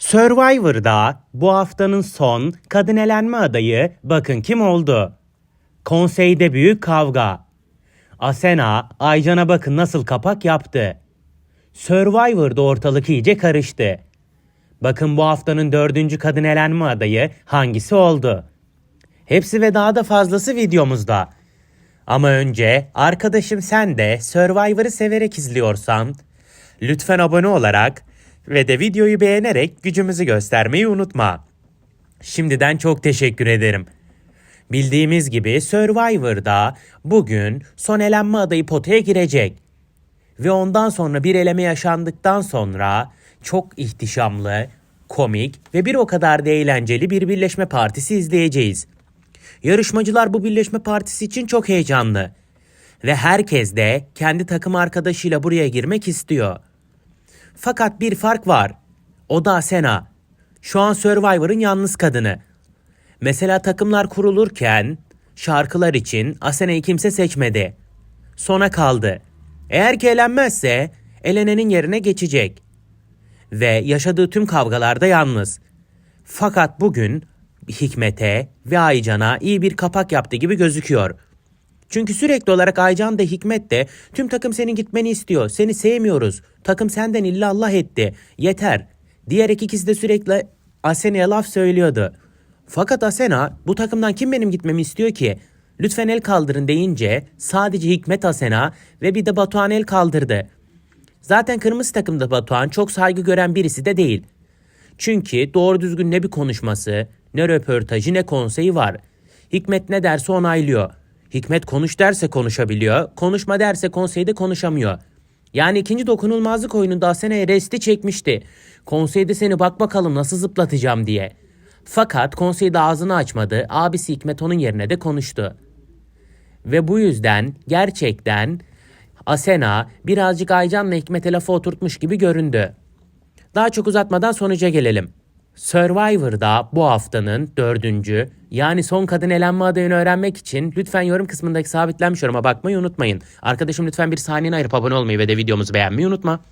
Survivor'da bu haftanın son kadın elenme adayı bakın kim oldu? Konseyde büyük kavga. Asena, Aycan'a bakın nasıl kapak yaptı. Survivor'da ortalık iyice karıştı. Bakın bu haftanın dördüncü kadın elenme adayı hangisi oldu? Hepsi ve daha da fazlası videomuzda. Ama önce arkadaşım sen de Survivor'ı severek izliyorsan lütfen abone olarak ve de videoyu beğenerek gücümüzü göstermeyi unutma. Şimdiden çok teşekkür ederim. Bildiğimiz gibi Survivor'da bugün son elenme adayı potaya girecek. Ve ondan sonra bir eleme yaşandıktan sonra çok ihtişamlı, komik ve bir o kadar da eğlenceli bir birleşme partisi izleyeceğiz. Yarışmacılar bu birleşme partisi için çok heyecanlı. Ve herkes de kendi takım arkadaşıyla buraya girmek istiyor. Fakat bir fark var. O da Asena. Şu an Survivor'ın yalnız kadını. Mesela takımlar kurulurken şarkılar için Asena'yı kimse seçmedi. Sona kaldı. Eğer ki elenmezse elenenin yerine geçecek. Ve yaşadığı tüm kavgalarda yalnız. Fakat bugün Hikmet'e ve Aycan'a iyi bir kapak yaptı gibi gözüküyor. Çünkü sürekli olarak Aycan da Hikmet de tüm takım senin gitmeni istiyor. Seni sevmiyoruz. Takım senden illallah etti. Yeter. Diğer ikisi de sürekli Asena'ya laf söylüyordu. Fakat Asena bu takımdan kim benim gitmemi istiyor ki? Lütfen el kaldırın deyince sadece Hikmet Asena ve bir de Batuhan el kaldırdı. Zaten kırmızı takımda Batuhan çok saygı gören birisi de değil. Çünkü doğru düzgün ne bir konuşması, ne röportajı ne konseyi var. Hikmet ne derse onaylıyor. Hikmet konuş derse konuşabiliyor, konuşma derse konseyde konuşamıyor. Yani ikinci dokunulmazlık oyununda Asena'ya resti çekmişti. Konseyde seni bak bakalım nasıl zıplatacağım diye. Fakat konseyde ağzını açmadı, abisi Hikmet onun yerine de konuştu. Ve bu yüzden gerçekten Asena birazcık Aycan'la Hikmet'e lafı oturtmuş gibi göründü. Daha çok uzatmadan sonuca gelelim. Survivor'da bu haftanın dördüncü yani son kadın elenme adayını öğrenmek için lütfen yorum kısmındaki sabitlenmiş yoruma bakmayı unutmayın. Arkadaşım lütfen bir saniyeni ayırıp abone olmayı ve de videomuzu beğenmeyi unutma.